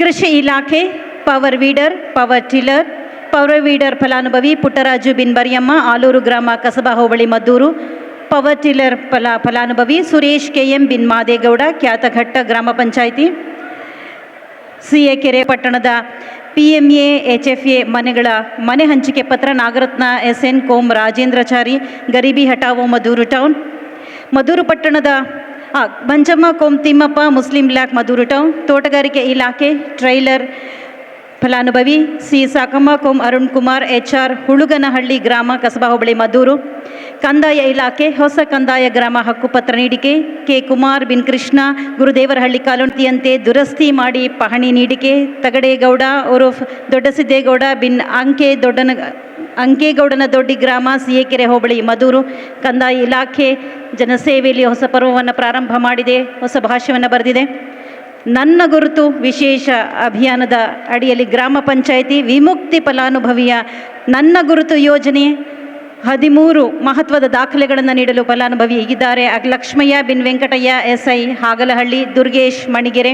ಕೃಷಿ ಇಲಾಖೆ power weeder power tiller power weeder ಫಲಾನುಭವಿ ಪುಟ್ಟರಾಜು ಬಿನ್ ಬರಿಯಮ್ಮ ಆಲೂರು ಗ್ರಾಮ ಕಸಬಾ ಹೋಬಳಿ ಮದ್ದೂರು ಪವರ್ ಟಿಲ್ಲರ್ ಫಲ, ಫಲಾನುಭವಿ ಸುರೇಶ್ ಕೆಎಂ ಬಿನ್ ಮಾದೇಗೌಡ ಖ್ಯಾತಘಟ್ಟ ಗ್ರಾಮ ಪಂಚಾಯಿತಿ ಎ ಕೆರೆ ಪಟ್ಟಣದ P M A H F A ಮನೆಗಳ ಮನೆ ಹಂಚಿಕೆ ಪತ್ರ, ನಾಗರತ್ನ ಎಸ್ ಎನ್ ಕೋಮ್ ರಾಜೇಂದ್ರಚಾರಿ, ಗರೀಬಿ ಹಟಾವೋ ಮದೂರು ಟೌನ್ ಮದೂರು ಪಟ್ಟಣದ ಆ, ಮಂಜಮ್ಮ ಕೋಮ್ ತಿಮ್ಮಪ್ಪ ಮುಸ್ಲಿಂ ಲ್ಯಾಕ್ ಮಧೂರು ಟೌನ್. ತೋಟಗಾರಿಕೆ ಇಲಾಖೆ ಟ್ರೈಲರ್ ಫಲಾನುಭವಿ ಸಿ ಸಾಕಮ್ಮ ಕೋಮ್ ಅರುಣ್ ಕುಮಾರ್ ಎಚ್ ಆರ್ ಹುಳುಗನಹಳ್ಳಿ ಗ್ರಾಮ ಕಸಬಾ ಹೋಬಳಿ ಮದ್ದೂರು. ಕಂದಾಯ ಇಲಾಖೆ ಹೊಸ ಕಂದಾಯ ಗ್ರಾಮ ಹಕ್ಕುಪತ್ರ ನೀಡಿಕೆ. ಕೆ ಕುಮಾರ್ ಬಿನ್ ಕೃಷ್ಣ ಗುರುದೇವರಹಳ್ಳಿ ಕಾಲೋನಿಯಂತೆ ದುರಸ್ತಿ ಮಾಡಿ ಪಹಣಿ ನೀಡಿಕೆ. ತಗಡೇಗೌಡ ಉರುಫ್ ದೊಡ್ಡಸಿದ್ದೇಗೌಡ ಬಿನ್ ಅಂಕೆ ದೊಡ್ಡನ ಅಂಕೇಗೌಡನ ದೊಡ್ಡಿ ಗ್ರಾಮ, ಸಿಎಕೆರೆ ಹೋಬಳಿ, ಮದೂರು. ಕಂದಾಯ ಇಲಾಖೆ ಜನಸೇವೆಯಲ್ಲಿ ಹೊಸ ಪರ್ವವನ್ನು ಪ್ರಾರಂಭ ಮಾಡಿದೆ, ಹೊಸ ಭಾಷ್ಯವನ್ನು ಬರೆದಿದೆ. ನನ್ನ ಗುರುತು ವಿಶೇಷ ಅಭಿಯಾನದ ಅಡಿಯಲ್ಲಿ ಗ್ರಾಮ ಪಂಚಾಯಿತಿ ವಿಮುಕ್ತಿ ಫಲಾನುಭವಿಯ ನನ್ನ ಗುರುತು ಯೋಜನೆ ಹದಿಮೂರು ಮಹತ್ವದ ದಾಖಲೆಗಳನ್ನು ನೀಡಲು ಫಲಾನುಭವಿ ಇದ್ದಾರೆ ಲಕ್ಷ್ಮಯ್ಯ ಬಿನ್ ವೆಂಕಟಯ್ಯ ಎಸ್ ಐ ಹಾಗಲಹಳ್ಳಿ, ದುರ್ಗೇಶ್, ಮಣಿಗೆರೆ.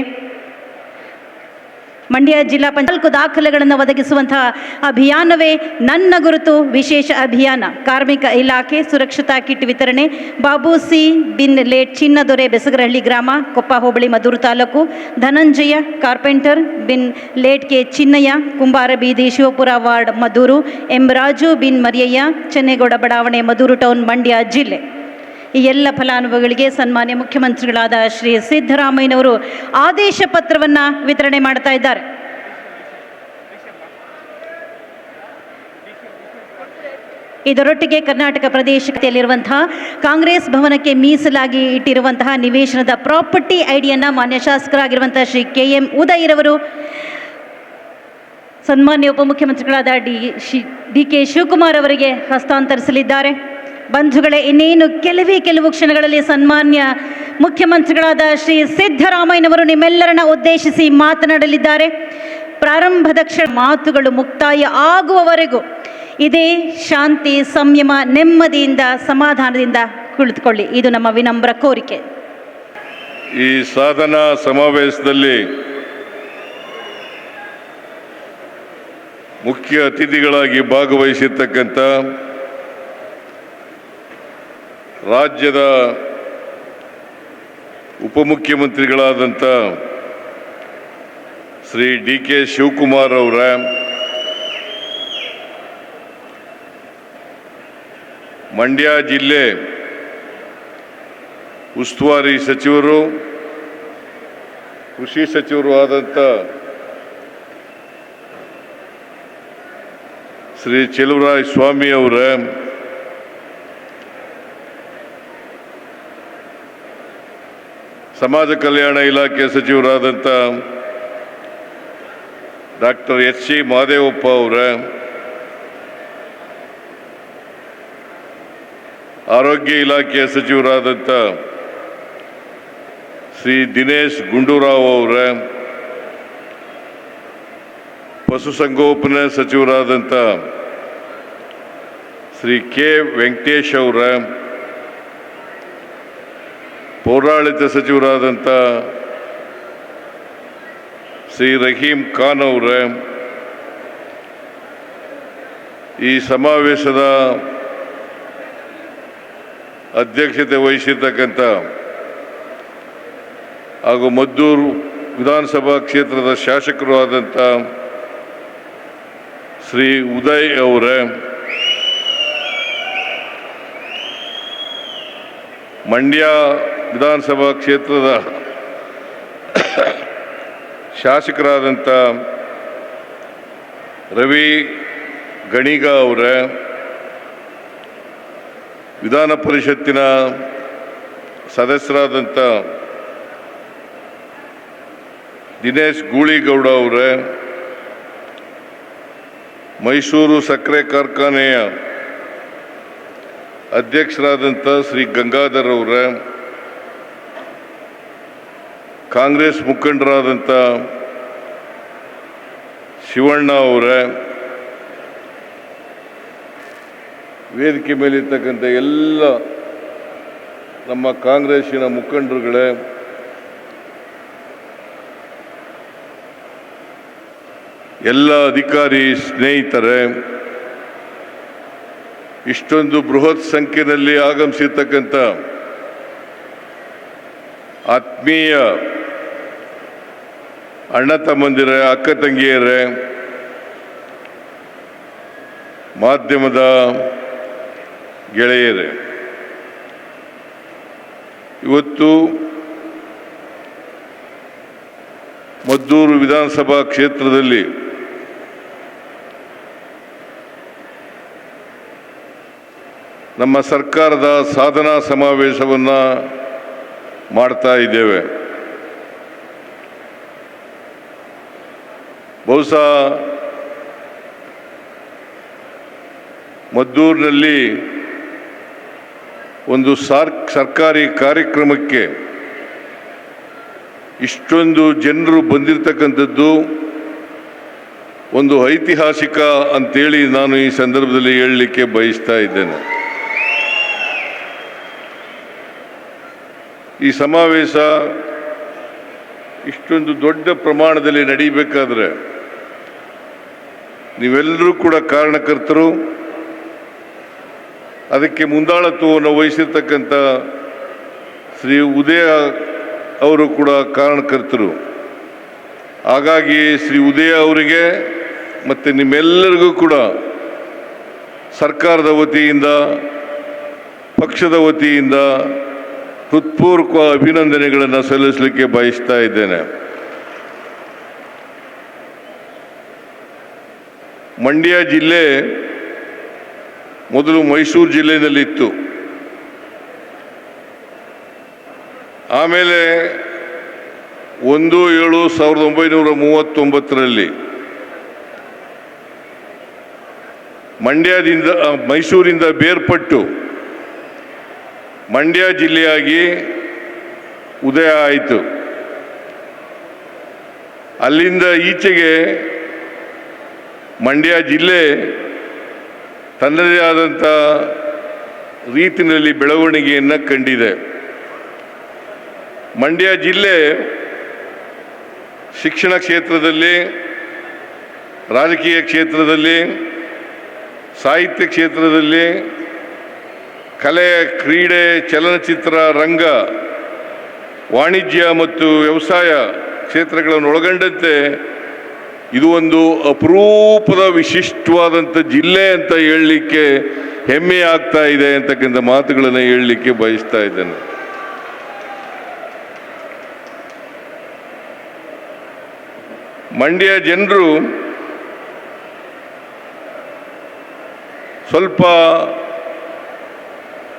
ಮಂಡ್ಯ ಜಿಲ್ಲಾ ಪಂಚಾಯತ್ ನಾಲ್ಕು ದಾಖಲೆಗಳನ್ನು ಒದಗಿಸುವಂತಹ ಅಭಿಯಾನವೇ ನನ್ನ ಗುರುತು. ವಿಶೇಷ ಅಭಿಯಾನ. ಕಾರ್ಮಿಕ ಇಲಾಖೆ ಸುರಕ್ಷತಾ ಕಿಟ್ ವಿತರಣೆ. ಬಾಬು ಸಿ. ಬಿನ್ ಲೇಟ್ ಚಿನ್ನದೊರೆ ಬೆಸಗರಹಳ್ಳಿ ಗ್ರಾಮ, ಕೊಪ್ಪ ಹೋಬಳಿ ಮದೂರು ತಾಲೂಕು. ಧನಂಜಯ ಕಾರ್ಪೆಂಟರ್, ಬಿನ್ ಲೇಟ್ ಕೆ ಚಿನ್ನಯ್ಯ, ಕುಂಬಾರ ಬೀದಿ ಶಿವಪುರ ವಾರ್ಡ್ ಮಧೂರು ಎಂ ರಾಜು ಬಿನ್ ಮರಿಯಯ್ಯ, ಚೆನ್ನೇಗೌಡ ಬಡಾವಣೆ ಮಧೂರು ಟೌನ್ ಮಂಡ್ಯ ಜಿಲ್ಲೆ. ಈ ಎಲ್ಲ ಫಲಾನುಭವಿಗಳಿಗೆ ಸನ್ಮಾನ್ಯ ಮುಖ್ಯಮಂತ್ರಿಗಳಾದ ಶ್ರೀ ಸಿದ್ದರಾಮಯ್ಯನವರು ಆದೇಶ ಪತ್ರವನ್ನು ವಿತರಣೆ ಮಾಡ್ತಾ ಇದ್ದಾರೆ. ಇದರೊಟ್ಟಿಗೆ ಕರ್ನಾಟಕ ಪ್ರದೇಶದಲ್ಲಿರುವಂತಹ ಕಾಂಗ್ರೆಸ್ ಭವನಕ್ಕೆ ಮೀಸಲಾಗಿ ಇಟ್ಟಿರುವಂತಹ ನಿವೇಶನದ ಪ್ರಾಪರ್ಟಿ ಐಡಿಯನ್ನು ಮಾನ್ಯ ಶಾಸಕರಾಗಿರುವಂತಹ ಶ್ರೀ ಕೆ ಎಂ ಉದಯ್ರವರು ಸನ್ಮಾನ್ಯ ಉಪಮುಖ್ಯಮಂತ್ರಿಗಳಾದ ಡಿ ಶಿ ಡಿ ಕೆ ಶಿವಕುಮಾರ್ ಅವರಿಗೆ ಹಸ್ತಾಂತರಿಸಲಿದ್ದಾರೆ. ಬಂಧುಗಳೇ, ಇನ್ನೇನು ಕೆಲವೇ ಕೆಲವು ಕ್ಷಣಗಳಲ್ಲಿ ಸನ್ಮಾನ್ಯ ಮುಖ್ಯಮಂತ್ರಿಗಳಾದ ಶ್ರೀ ಸಿದ್ದರಾಮಯ್ಯನವರು ನಿಮ್ಮೆಲ್ಲರನ್ನ ಉದ್ದೇಶಿಸಿ ಮಾತನಾಡಲಿದ್ದಾರೆ. ಪ್ರಾರಂಭದ ಕ್ಷಣ ಮಾತುಗಳು ಮುಕ್ತಾಯ ಆಗುವವರೆಗೂ ಇದೇ ಶಾಂತಿ, ಸಂಯಮ, ನೆಮ್ಮದಿಯಿಂದ, ಸಮಾಧಾನದಿಂದ ಕುಳಿತುಕೊಳ್ಳಿ. ಇದು ನಮ್ಮ ವಿನಮ್ರ ಕೋರಿಕೆ. ಈ ಸಾಧನಾ ಸಮಾವೇಶದಲ್ಲಿ ಮುಖ್ಯ ಅತಿಥಿಗಳಾಗಿ ಭಾಗವಹಿಸಿರ್ತಕ್ಕಂಥ ರಾಜ್ಯದ ಉಪಮುಖ್ಯಮಂತ್ರಿಗಳಾದಂಥ ಶ್ರೀ ಡಿ ಕೆ ಶಿವಕುಮಾರ್ ಅವರ, ಮಂಡ್ಯ ಜಿಲ್ಲೆ ಉಸ್ತುವಾರಿ ಸಚಿವರು, ಕೃಷಿ ಸಚಿವರು ಆದಂಥ ಶ್ರೀ ಚೆಲುವರಾಯ ಸ್ವಾಮಿ ಅವರ ಸಮಾಜ ಕಲ್ಯಾಣ ಇಲಾಖೆ ಸಚಿವರಾದಂಥ ಡಾಕ್ಟರ್ ಎಚ್ ಸಿ ಮಹದೇವಪ್ಪ ಅವರ ಆರೋಗ್ಯ ಇಲಾಖೆಯ ಸಚಿವರಾದಂಥ ಶ್ರೀ ದಿನೇಶ್ ಗುಂಡೂರಾವ್ ಅವರ ಪಶುಸಂಗೋಪನೆ ಸಚಿವರಾದಂಥ ಶ್ರೀ ಕೆ ವೆಂಕಟೇಶ್ ಅವರ ಪೌರಾಡಳಿತ ಸಚಿವರಾದಂಥ ಶ್ರೀ ರಹೀಂ ಖಾನ್ ಅವರ, ಈ ಸಮಾವೇಶದ ಅಧ್ಯಕ್ಷತೆ ವಹಿಸಿರ್ತಕ್ಕಂಥ ಹಾಗೂ ಮದ್ದೂರು ವಿಧಾನಸಭಾ ಕ್ಷೇತ್ರದ ಶಾಸಕರು ಆದಂಥ ಶ್ರೀ ಉದಯ್ ಅವರ, ಮಂಡ್ಯ ವಿಧಾನಸಭಾ ಕ್ಷೇತ್ರದ ಶಾಸಕರಾದಂಥ ರವಿ ಗಣಿಗ ಅವರ, ವಿಧಾನ ಪರಿಷತ್ತಿನ ಸದಸ್ಯರಾದಂಥ ದಿನೇಶ್ ಗೂಳಿಗೌಡ ಅವರ, ಮೈಸೂರು ಸಕ್ಕರೆ ಕಾರ್ಖಾನೆಯ ಅಧ್ಯಕ್ಷರಾದಂಥ ಶ್ರೀ ಗಂಗಾಧರ್ ಅವರ ಕಾಂಗ್ರೆಸ್ ಮುಖಂಡರಾದಂಥ ಶಿವಣ್ಣ ಅವರೇ, ವೇದಿಕೆ ಮೇಲಿರ್ತಕ್ಕಂಥ ಎಲ್ಲ ನಮ್ಮ ಕಾಂಗ್ರೆಸ್ಸಿನ ಮುಖಂಡರುಗಳೇ, ಎಲ್ಲ ಅಧಿಕಾರಿ ಸ್ನೇಹಿತರೆ, ಇಷ್ಟೊಂದು ಬೃಹತ್ ಸಂಖ್ಯೆಯಲ್ಲಿ ಆಗಮಿಸಿರ್ತಕ್ಕಂಥ ಆತ್ಮೀಯ ಅಣ್ಣ ತಮ್ಮಂದಿರೇ, ಅಕ್ಕ ತಂಗಿಯರೇ, ಮಾಧ್ಯಮದ ಗೆಳೆಯರೇ, ಇವತ್ತು ಮದ್ದೂರು ವಿಧಾನಸಭಾ ಕ್ಷೇತ್ರದಲ್ಲಿ ನಮ್ಮ ಸರ್ಕಾರದ ಸಾಧನಾ ಸಮಾವೇಶವನ್ನು ಮಾಡ್ತಾ ಇದ್ದೇವೆ. ಬಹುಶಃ ಮದ್ದೂರಿನಲ್ಲಿ ಒಂದು ಸಾರ್, ಸರ್ಕಾರಿ ಕಾರ್ಯಕ್ರಮಕ್ಕೆ ಇಷ್ಟೊಂದು ಜನರು ಬಂದಿರತಕ್ಕಂಥದ್ದು ಒಂದು ಐತಿಹಾಸಿಕ ಅಂತೇಳಿ ನಾನು ಈ ಸಂದರ್ಭದಲ್ಲಿ ಹೇಳಲಿಕ್ಕೆ ಬಯಸ್ತಾ ಇದ್ದೇನೆ. ಈ ಸಮಾವೇಶ ಇಷ್ಟೊಂದು ದೊಡ್ಡ ಪ್ರಮಾಣದಲ್ಲಿ ನಡೀಬೇಕಾದ್ರೆ ನೀವೆಲ್ಲರೂ ಕೂಡ ಕಾರಣಕರ್ತರು. ಅದಕ್ಕೆ ಮುಂದಾಳತ್ವವನ್ನು ವಹಿಸಿರ್ತಕ್ಕಂಥ ಶ್ರೀ ಉದಯ ಅವರು ಕೂಡ ಕಾರಣಕರ್ತರು. ಹಾಗಾಗಿ ಶ್ರೀ ಉದಯ ಅವರಿಗೆ ಮತ್ತು ನಿಮ್ಮೆಲ್ಲರಿಗೂ ಕೂಡ ಸರ್ಕಾರದ ವತಿಯಿಂದ, ಪಕ್ಷದ ವತಿಯಿಂದ ಹೃತ್ಪೂರ್ವಕ ಅಭಿನಂದನೆಗಳನ್ನು ಸಲ್ಲಿಸಲಿಕ್ಕೆ ಬಯಸ್ತಾ ಇದ್ದೇನೆ. ಮಂಡ್ಯ ಜಿಲ್ಲೆ ಮೊದಲು ಮೈಸೂರು ಜಿಲ್ಲೆಯಲ್ಲಿತ್ತು. ಆಮೇಲೆ ಒಂದು ಏಳು ಸಾವಿರದ ಒಂಬೈನೂರ ಮೂವತ್ತೊಂಬತ್ತರಲ್ಲಿ ಮಂಡ್ಯದಿಂದ ಮೈಸೂರಿಂದ ಬೇರ್ಪಟ್ಟು ಮಂಡ್ಯ ಜಿಲ್ಲೆಯಾಗಿ ಉದಯ ಆಯಿತು. ಅಲ್ಲಿಂದ ಈಚೆಗೆ ಮಂಡ್ಯ ಜಿಲ್ಲೆ ತನ್ನದೇ ಆದಂಥ ರೀತಿಯಲ್ಲಿ ಬೆಳವಣಿಗೆಯನ್ನು ಕಂಡಿದೆ. ಮಂಡ್ಯ ಜಿಲ್ಲೆ ಶಿಕ್ಷಣ ಕ್ಷೇತ್ರದಲ್ಲಿ, ರಾಜಕೀಯ ಕ್ಷೇತ್ರದಲ್ಲಿ, ಸಾಹಿತ್ಯ ಕ್ಷೇತ್ರದಲ್ಲಿ, ಕಲೆ, ಕ್ರೀಡೆ, ಚಲನಚಿತ್ರ, ರಂಗ, ವಾಣಿಜ್ಯ ಮತ್ತು ವ್ಯವಸಾಯ ಕ್ಷೇತ್ರಗಳನ್ನು ಒಳಗೊಂಡಂತೆ ಇದು ಒಂದು ಅಪರೂಪದ ವಿಶಿಷ್ಟವಾದಂಥ ಜಿಲ್ಲೆ ಅಂತ ಹೇಳಲಿಕ್ಕೆ ಹೆಮ್ಮೆ ಆಗ್ತಾ ಇದೆ ಅಂತಕ್ಕಂಥ ಮಾತುಗಳನ್ನು ಹೇಳಲಿಕ್ಕೆ ಬಯಸ್ತಾ ಇದ್ದೇನೆ. ಮಂಡ್ಯ ಜನರು ಸ್ವಲ್ಪ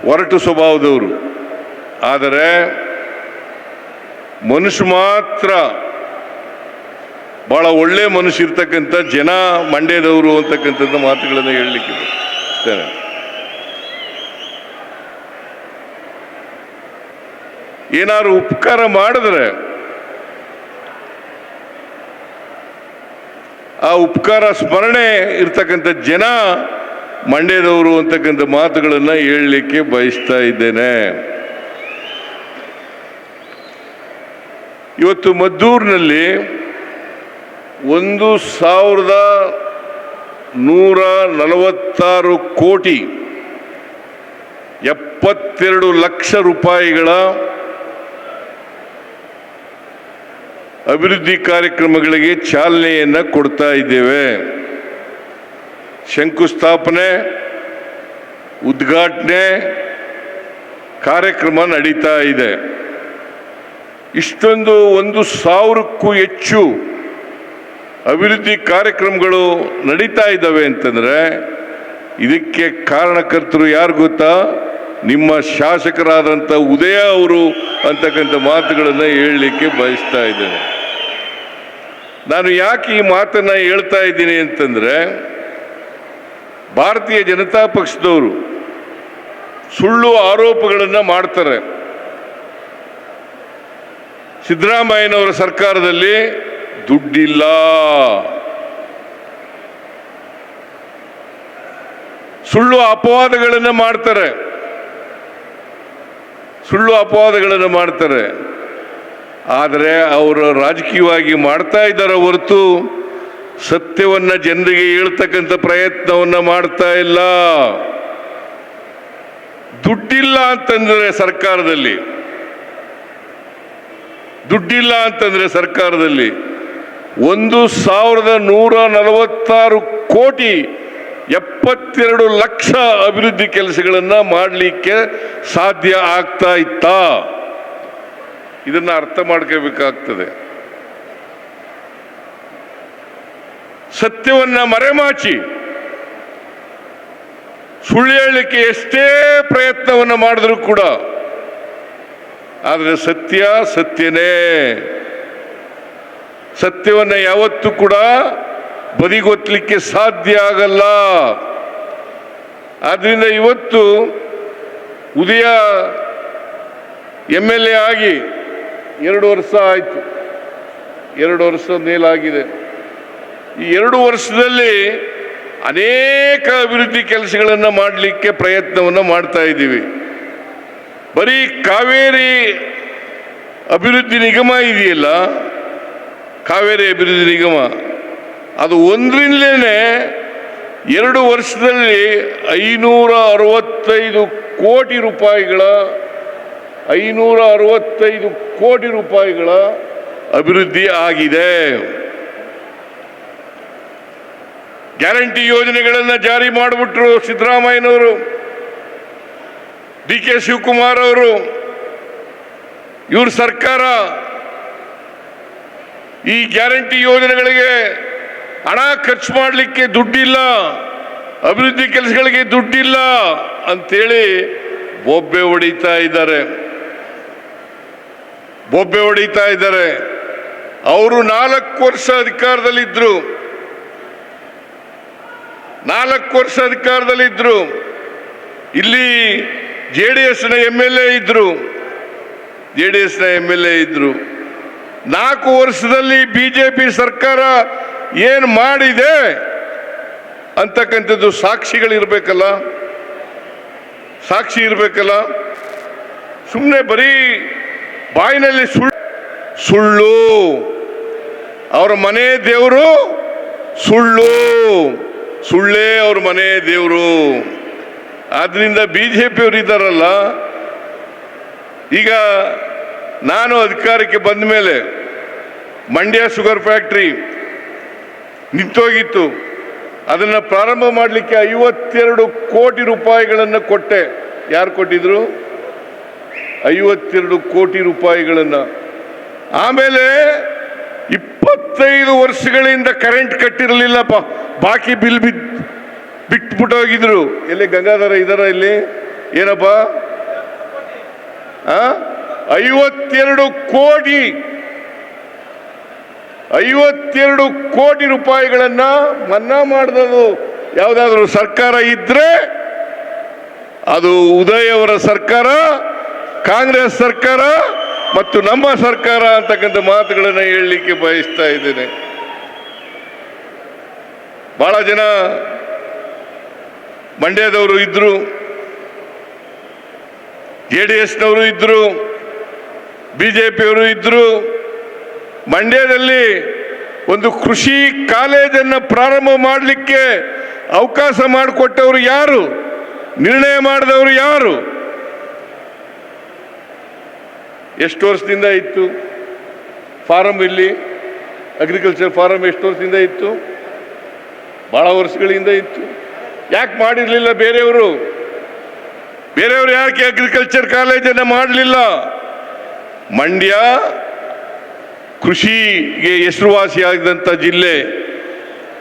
ಒರಟು ಸ್ವಭಾವದವರು. ಆದರೆ ಮನುಷ್ಯ ಮಾತ್ರ ಬಹಳ ಒಳ್ಳೆ ಮನುಷ್ಯ ಇರ್ತಕ್ಕಂಥ ಜನ ಮಂಡ್ಯದವರು ಅಂತಕ್ಕಂಥದ್ದು ಮಾತುಗಳನ್ನು ಹೇಳಲಿಕ್ಕೆ ಏನಾದ್ರು ಉಪಕಾರ ಮಾಡಿದ್ರೆ, ಆ ಉಪಕಾರ ಸ್ಮರಣೆ ಇರ್ತಕ್ಕಂಥ ಜನ ಮಂಡ್ಯದವರು ಅಂತಕ್ಕಂಥ ಮಾತುಗಳನ್ನು ಹೇಳಲಿಕ್ಕೆ ಬಯಸ್ತಾ ಇದ್ದೇನೆ. ಇವತ್ತು ಮದ್ದೂರಿನಲ್ಲಿ ಒಂದು ಸಾವಿರದ ನೂರ ನಲವತ್ತಾರು ಕೋಟಿ ಎಪ್ಪತ್ತೆರಡು ಲಕ್ಷ ರೂಪಾಯಿಗಳ ಅಭಿವೃದ್ಧಿ ಕಾರ್ಯಕ್ರಮಗಳಿಗೆ ಚಾಲನೆಯನ್ನು ಕೊಡ್ತಾ ಇದ್ದೇವೆ. ಶಂಕುಸ್ಥಾಪನೆ, ಉದ್ಘಾಟನೆ ಕಾರ್ಯಕ್ರಮ ನಡೀತಾ ಇದೆ. ಇಷ್ಟೊಂದು ಒಂದು ಸಾವಿರಕ್ಕೂ ಹೆಚ್ಚು ಅಭಿವೃದ್ಧಿ ಕಾರ್ಯಕ್ರಮಗಳು ನಡೀತಾ ಇದ್ದಾವೆ ಅಂತಂದರೆ ಇದಕ್ಕೆ ಕಾರಣಕರ್ತರು ಯಾರು ಗೊತ್ತಾ? ನಿಮ್ಮ ಶಾಸಕರಾದಂಥ ಉದಯ ಅವರು ಅಂತಕ್ಕಂಥ ಮಾತುಗಳನ್ನು ಹೇಳಲಿಕ್ಕೆ ಬಯಸ್ತಾ ಇದ್ದೇನೆ. ನಾನು ಯಾಕೆ ಈ ಮಾತನ್ನು ಹೇಳ್ತಾ ಇದ್ದೀನಿ ಅಂತಂದರೆ ಭಾರತೀಯ ಜನತಾ ಪಕ್ಷದವರು ಸುಳ್ಳು ಆರೋಪಗಳನ್ನು ಮಾಡ್ತಾರೆ. ಸಿದ್ದರಾಮಯ್ಯನವರ ಸರ್ಕಾರದಲ್ಲಿ ದುಡ್ಡಿಲ್ಲ. ಸುಳ್ಳು ಅಪವಾದಗಳನ್ನು ಮಾಡ್ತಾರೆ. ಸುಳ್ಳು ಅಪವಾದಗಳನ್ನು ಮಾಡ್ತಾರೆ. ಆದರೆ ಅವರು ರಾಜಕೀಯವಾಗಿ ಮಾಡ್ತಾ ಇದ್ದಾರೆ ಹೊರತು ಸತ್ಯವನ್ನ ಜನರಿಗೆ ಹೇಳ್ತಕ್ಕಂಥ ಪ್ರಯತ್ನವನ್ನ ಮಾಡ್ತಾ ಇಲ್ಲ. ದುಡ್ಡಿಲ್ಲ ಅಂತಂದ್ರೆ ಸರ್ಕಾರದಲ್ಲಿ. ದುಡ್ಡಿಲ್ಲ ಅಂತಂದ್ರೆ ಸರ್ಕಾರದಲ್ಲಿ. ಒಂದು ಸಾವಿರದ ನೂರ ನಲವತ್ತಾರು ಕೋಟಿ ಎಪ್ಪತ್ತೆರಡು ಲಕ್ಷ ಅಭಿವೃದ್ಧಿ ಕೆಲಸಗಳನ್ನು ಮಾಡಲಿಕ್ಕೆ ಸಾಧ್ಯ ಆಗ್ತಾ ಇತ್ತಾ? ಇದನ್ನು ಅರ್ಥ ಮಾಡ್ಕೋಬೇಕಾಗ್ತದೆ. ಸತ್ಯವನ್ನು ಮರೆಮಾಚಿ ಸುಳ್ಳು ಹೇಳಲಿಕ್ಕೆ ಎಷ್ಟೇ ಪ್ರಯತ್ನವನ್ನು ಮಾಡಿದ್ರು ಕೂಡ, ಆದರೆ ಸತ್ಯ ಸತ್ಯನೇ. ಸತ್ಯವನ್ನ ಯಾವತ್ತೂ ಕೂಡ ಬದಿಗೊತ್ತಲಿಕ್ಕೆ ಸಾಧ್ಯ ಆಗಲ್ಲ. ಆದ್ದರಿಂದ ಇವತ್ತು ಉದಯ ಎಂ ಎಲ್ ಎ ಆಗಿ ಎರಡು ವರ್ಷ ಆಯಿತು. ಎರಡು ವರ್ಷ ಮೇಲಾಗಿದೆ. ಈ ಎರಡು ವರ್ಷದಲ್ಲಿ ಅನೇಕ ಅಭಿವೃದ್ಧಿ ಕೆಲಸಗಳನ್ನು ಮಾಡಲಿಕ್ಕೆ ಪ್ರಯತ್ನವನ್ನು ಮಾಡ್ತಾ ಇದ್ದೀವಿ. ಬರೀ ಕಾವೇರಿ ಅಭಿವೃದ್ಧಿ ನಿಗಮ ಇದೆಯಲ್ಲ ಕಾವೇರಿ ಅಭಿವೃದ್ಧಿ ನಿಗಮ. ಅದು ಒಂದರಿಂದಲೇ ಎರಡು ವರ್ಷದಲ್ಲಿ ಐನೂರ ಅರವತ್ತೈದು ಕೋಟಿ ರೂಪಾಯಿಗಳ ಐನೂರ ಅರವತ್ತೈದು ಕೋಟಿ ರೂಪಾಯಿಗಳ ಅಭಿವೃದ್ಧಿ ಆಗಿದೆ. ಗ್ಯಾರಂಟಿ ಯೋಜನೆಗಳನ್ನು ಜಾರಿ ಮಾಡಿಬಿಟ್ರು ಸಿದ್ದರಾಮಯ್ಯನವರು, ಡಿ ಕೆ ಶಿವಕುಮಾರ್ ಅವರು. ಇವ್ರ ಸರ್ಕಾರ ಈ ಗ್ಯಾರಂಟಿ ಯೋಜನೆಗಳಿಗೆ ಹಣ ಖರ್ಚು ಮಾಡಲಿಕ್ಕೆ ದುಡ್ಡಿಲ್ಲ, ಅಭಿವೃದ್ಧಿ ಕೆಲಸಗಳಿಗೆ ದುಡ್ಡಿಲ್ಲ ಅಂಥೇಳಿ ಬೊಬ್ಬೆ ಹೊಡಿತಾ ಇದ್ದಾರೆ. ಬೊಬ್ಬೆ ಹೊಡಿತಾ ಇದ್ದಾರೆ. ಅವರು ನಾಲ್ಕು ವರ್ಷ ಅಧಿಕಾರದಲ್ಲಿದ್ದರು ನಾಲ್ಕು ವರ್ಷ ಅಧಿಕಾರದಲ್ಲಿದ್ದರು ಇಲ್ಲಿ ಜೆ ಡಿ ಎಸ್ನ ಎಂ ಎಲ್ ಎ ಇದ್ದರು ಜೆ ಡಿ ಎಸ್ನ ಎಂ ಎಲ್ ಎ ಇದ್ರು. ನಾಲ್ಕು ವರ್ಷದಲ್ಲಿ ಬಿ ಜೆ ಪಿ ಸರ್ಕಾರ ಏನು ಮಾಡಿದೆ ಅಂತಕ್ಕಂಥದ್ದು ಸಾಕ್ಷಿಗಳಿರಬೇಕಲ್ಲ? ಸಾಕ್ಷಿ ಇರಬೇಕಲ್ಲ? ಸುಮ್ಮನೆ ಬರೀ ಬಾಯಿನಲ್ಲಿ ಸುಳ್ಳು ಸುಳ್ಳು. ಅವರ ಮನೆ ದೇವರು ಸುಳ್ಳು. ಸುಳ್ಳೇ ಅವ್ರ ಮನೆ ದೇವರು. ಆದ್ರಿಂದ ಬಿ ಜೆ ಪಿಯವರು ಇದ್ದಾರಲ್ಲ, ಈಗ ನಾನು ಅಧಿಕಾರಕ್ಕೆ ಬಂದ ಮೇಲೆ ಮಂಡ್ಯ ಶುಗರ್ ಫ್ಯಾಕ್ಟ್ರಿ ನಿಂತೋಗಿತ್ತು. ಅದನ್ನು ಪ್ರಾರಂಭ ಮಾಡಲಿಕ್ಕೆ ಐವತ್ತೆರಡು ಕೋಟಿ ರೂಪಾಯಿಗಳನ್ನು ಕೊಟ್ಟೆ. ಯಾರು ಕೊಟ್ಟಿದ್ರು? ಐವತ್ತೆರಡು ಕೋಟಿ ರೂಪಾಯಿಗಳನ್ನು. ಆಮೇಲೆ ಇಪ್ಪತ್ತೈದು ವರ್ಷಗಳಿಂದ ಕರೆಂಟ್ ಕಟ್ಟಿರಲಿಲ್ಲ ಬಾಕಿ ಬಿಲ್ ಬಿದ್, ಬಿಟ್ಬಿಟ್ಟೋಗಿದ್ರು. ಎಲ್ಲಿ ಗಂಗಾಧರ ಇದಾರ ಇಲ್ಲಿ? ಏನಪ್ಪ? ಆ? ಐವತ್ತೆರಡು ಕೋಟಿ ಐವತ್ತೆರಡು ಕೋಟಿ ರೂಪಾಯಿಗಳನ್ನ ಮನ್ನಾ ಮಾಡಿದದು ಯಾವುದಾದ್ರೂ ಸರ್ಕಾರ ಇದ್ರೆ ಅದು ಉದಯ್ ಅವರ ಸರ್ಕಾರ, ಕಾಂಗ್ರೆಸ್ ಸರ್ಕಾರ ಮತ್ತು ನಮ್ಮ ಸರ್ಕಾರ ಅಂತಕ್ಕಂಥ ಮಾತುಗಳನ್ನು ಹೇಳಲಿಕ್ಕೆ ಬಯಸ್ತಾ ಇದ್ದೇನೆ. ಬಹಳ ಜನ ಮಂಡ್ಯದವರು ಇದ್ರು, ಜೆ ಡಿ ಎಸ್ನವರು ಇದ್ರು ಬಿ ಜೆ ಪಿಯವರು ಇದ್ರು, ಮಂಡ್ಯದಲ್ಲಿ ಒಂದು ಕೃಷಿ ಕಾಲೇಜನ್ನು ಪ್ರಾರಂಭ ಮಾಡಲಿಕ್ಕೆ ಅವಕಾಶ ಮಾಡಿಕೊಟ್ಟವರು ಯಾರು? ನಿರ್ಣಯ ಮಾಡಿದವರು ಯಾರು? ಎಷ್ಟು ವರ್ಷದಿಂದ ಇತ್ತು? ಫಾರಂ ಇಲ್ಲಿ, ಅಗ್ರಿಕಲ್ಚರ್ ಫಾರಂ ಎಷ್ಟು ವರ್ಷದಿಂದ ಇತ್ತು? ಭಾಳ ವರ್ಷಗಳಿಂದ ಇತ್ತು. ಯಾಕೆ ಮಾಡಿರಲಿಲ್ಲ ಬೇರೆಯವರು? ಬೇರೆಯವರು ಯಾಕೆ ಅಗ್ರಿಕಲ್ಚರ್ ಕಾಲೇಜನ್ನು ಮಾಡಲಿಲ್ಲ? ಮಂಡ್ಯ ಕೃಷಿಗೆ ಹೆಸರುವಾಸಿಯಾಗಿದ್ದಂಥ ಜಿಲ್ಲೆ